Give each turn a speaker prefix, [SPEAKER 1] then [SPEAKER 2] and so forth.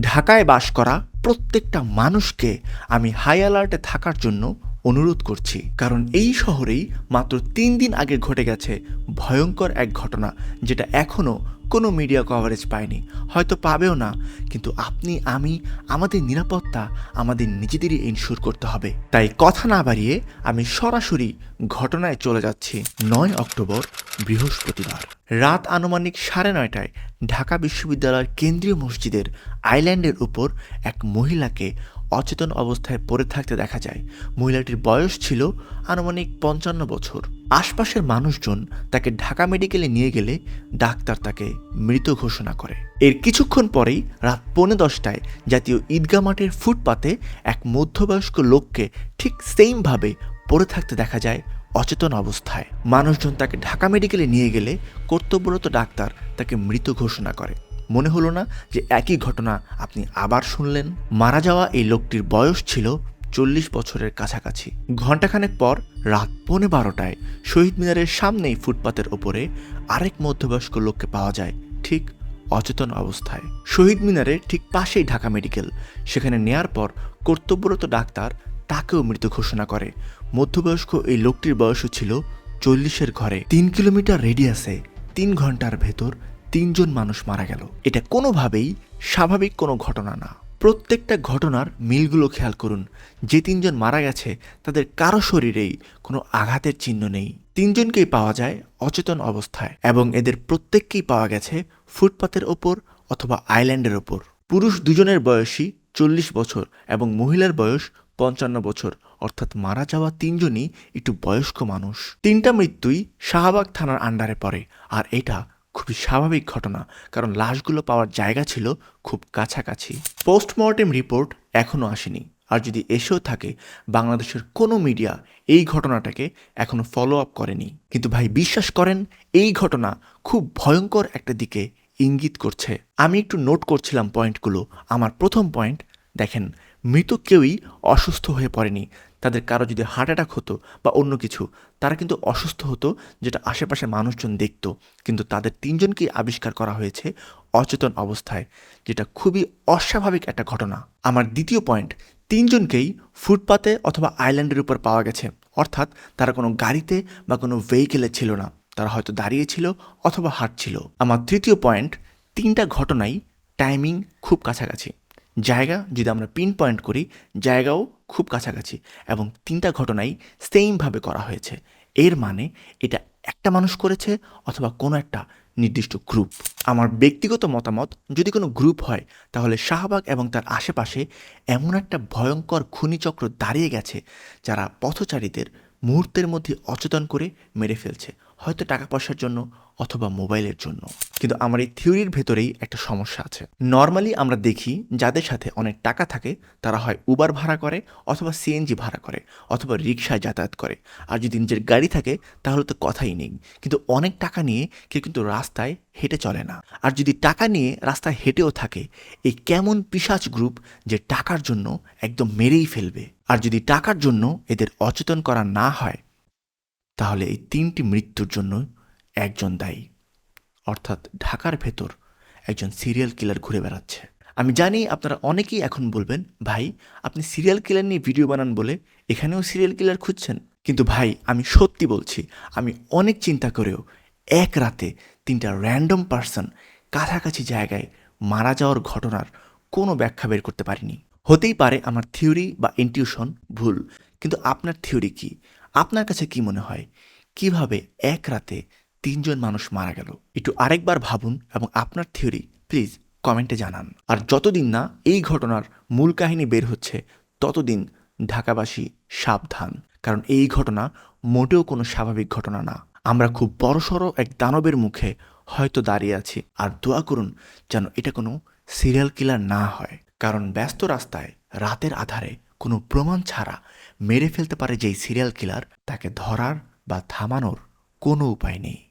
[SPEAKER 1] ঢাকায় বাস করা প্রত্যেকটা মানুষকে আমি হাই অ্যালার্টে থাকার জন্য অনুরোধ করছি। কারণ এই শহরেই মাত্র তিন দিন আগে ঘটে গেছে ভয়ঙ্কর এক ঘটনা, যেটা এখনও কোনো মিডিয়া কভারেজ পায়নি। হয়তো পাবেও না, কিন্তু আপনি, আমি, আমাদের নিরাপত্তা, আমাদের নিজেদেরই ইনশিওর করতে হবে। তাই কথা না বাড়িয়ে আমি সরাসরি ঘটনায় চলে যাচ্ছি নয় অক্টোবর, বৃহস্পতিবার। রাত আনুমানিক সাড়ে নয়টায় ঢাকা বিশ্ববিদ্যালয়ের কেন্দ্রীয় মসজিদের আইল্যান্ডের উপর এক মহিলাকে অচেতন অবস্থায় পড়ে থাকতে দেখা যায়। মহিলাটির বয়স ছিল আনুমানিক পঞ্চান্ন বছর। আশপাশের মানুষজন তাকে ঢাকা মেডিকেলে নিয়ে গেলে ডাক্তার তাকে মৃত ঘোষণা করে। এর কিছুক্ষণ পরেই রাত পৌনে দশটায় জাতীয় ঈদগা মাঠের ফুটপাতে এক মধ্যবয়স্ক লোককে ঠিক সেমভাবে পড়ে থাকতে দেখা যায় অচেতন অবস্থায়। মানুষজন তাকে ঢাকা মেডিকেলে নিয়ে গেলে কর্তব্যরত ডাক্তার তাকে মৃত ঘোষণা করে। মনে হলো না যে একই ঘটনা আপনি আবার শুনলেন। মারা যাওয়া এই লোকটির বয়স ছিল চল্লিশ বছরের কাছাকাছি। ঘণ্টাখানেক পর রাত পৌনে বারোটায় শহীদ মিনারের সামনেই ফুটপাতের ওপরে আরেক মধ্যবয়স্ক লোককে পাওয়া যায় ঠিক অচেতন অবস্থায়। শহীদ মিনারের ঠিক পাশেই ঢাকা মেডিকেল। সেখানে নেয়ার পর কর্তব্যরত ডাক্তার তাকেও মৃত ঘোষণা করে। মধ্যবয়স্ক এই লোকটির বয়সও ছিল চল্লিশের ঘরে। তিন কিলোমিটার রেডিয়াসে তিন ঘণ্টার ভেতর তিনজন মানুষ মারা গেল। এটা কোনোভাবেই স্বাভাবিক কোনো ঘটনা না। প্রত্যেকটা ঘটনার মিলগুলো খেয়াল করুন। যে তিনজন মারা গেছে, তাদের কারও শরীরেই কোনো আঘাতের চিহ্ন নেই। তিনজনকেই পাওয়া যায় অচেতন অবস্থায় এবং এদের প্রত্যেককেই পাওয়া গেছে ফুটপাতের ওপর অথবা আইল্যান্ডের ওপর। পুরুষ দুজনের বয়সই চল্লিশ বছর এবং মহিলার বয়স পঞ্চান্ন বছর। অর্থাৎ মারা যাওয়া তিনজনই একটু বয়স্ক মানুষ। তিনটা মৃত্যুই শাহবাগ থানার আন্ডারে পড়ে, আর এটা খুবই স্বাভাবিক ঘটনা, কারণ লাশগুলো পাওয়ার জায়গা ছিল খুব কাছাকাছি। পোস্টমর্টেম রিপোর্ট এখনও আসেনি। আর যদি এসেও থাকে, বাংলাদেশের কোনো মিডিয়া এই ঘটনাটাকে এখনও ফলো আপ করেনি। কিন্তু ভাই, বিশ্বাস করেন, এই ঘটনা খুব ভয়ঙ্কর একটা দিকে ইঙ্গিত করছে। আমি একটু নোট করছিলাম পয়েন্টগুলো আমার প্রথম পয়েন্ট দেখেন মৃত কেউই অসুস্থ হয়ে পড়েনি। তাদের কারও যদি হার্ট অ্যাটাক হতো বা অন্য কিছু, তারা কিন্তু অসুস্থ হতো, যেটা আশেপাশের মানুষজন দেখত। কিন্তু তাদের তিনজনকেই আবিষ্কার করা হয়েছে অচেতন অবস্থায়, যেটা খুবই অস্বাভাবিক একটা ঘটনা। আমার দ্বিতীয় পয়েন্ট তিনজনকেই ফুটপাতে অথবা আইল্যান্ডের উপর পাওয়া গেছে। অর্থাৎ তারা কোনো গাড়িতে বা কোনো ভেহিকেলে ছিল না। তারা হয়তো দাঁড়িয়ে ছিল অথবা হাঁটছিল। আমার তৃতীয় পয়েন্ট তিনটা ঘটনাই টাইমিং খুব কাছাকাছি। জায়গা যদি আমরা পিন পয়েন্ট করি, জায়গাও খুব কাছাকাছি এবং তিনটা ঘটনাই সেমভাবে করা হয়েছে। এর মানে এটা একটা মানুষ করেছে অথবা কোনো একটা নির্দিষ্ট গ্রুপ আমার ব্যক্তিগত মতামত, যদি কোনো গ্রুপ হয়, তাহলে শাহবাগ এবং তার আশেপাশে এমন একটা ভয়ঙ্কর খুনিচক্র দাঁড়িয়ে গেছে, যারা পথচারীদের মুহূর্তের মধ্যে অচেতন করে মেরে ফেলছে। হয়তো টাকা পয়সার জন্য অথবা মোবাইলের জন্য। কিন্তু আমার এই থিওরির ভেতরেই একটা সমস্যা আছে। নর্মালি আমরা দেখি যাদের সাথে অনেক টাকা থাকে, তারা হয় উবার ভাড়া করে অথবা সিএনজি ভাড়া করে অথবা রিক্সায় যাতায়াত করে। আর যদি নিজের গাড়ি থাকে, তাহলে তো কথাই নেই। কিন্তু অনেক টাকা নিয়ে কেউ কিন্তু রাস্তায় হেঁটে চলে না। আর যদি টাকা নিয়ে রাস্তায় হেঁটেও থাকে, এই কেমন পিসাচ গ্রুপ যে টাকার জন্য একদম মেরেই ফেলবে। আর যদি টাকার জন্য এদের অচেতন করা না হয়, তাহলে এই তিনটি মৃত্যুর জন্য একজন দায়ী। অর্থাৎ ঢাকার ভেতর একজন সিরিয়াল কিলার ঘুরে বেড়াচ্ছে। আমি জানি আপনারা অনেকেই এখন বলবেন, ভাই, আপনি সিরিয়াল কিলার নিয়ে ভিডিও বানান বলে এখানেও সিরিয়াল কিলার খুঁজছেন? কিন্তু ভাই, আমি সত্যি বলছি, আমি অনেক চিন্তা করেও এক রাতে তিনটা র্যান্ডম পার্সন কাছাকাছি জায়গায় মারা যাওয়ার ঘটনার কোনো ব্যাখ্যা বের করতে পারিনি। হতেই পারে আমার থিওরি বা ইনটিউশন ভুল, কিন্তু আপনার থিওরি কি? আপনার কাছে কি মনে হয়? কীভাবে এক রাতে তিনজন মানুষ মারা গেল। একটু আরেকবার ভাবুন এবং আপনার থিওরি, প্লিজ, কমেন্টে জানান। আর যতদিন না এই ঘটনার মূল কাহিনী বের হচ্ছে, ততদিন ঢাকাবাসী সাবধান। কারণ এই ঘটনা মোটেও কোনো স্বাভাবিক ঘটনা না। আমরা খুব বড়সড় এক দানবের মুখে হয়তো দাঁড়িয়ে আছি। আর দোয়া করুন যেন এটা কোনো সিরিয়াল কিলার না হয়। কারণ ব্যস্ত রাস্তায়, রাতের আধারে কোনো প্রমাণ ছাড়া মেরে ফেলতে পারে যেই সিরিয়াল কিলার, তাকে ধরার বা থামানোর কোনো উপায় নেই।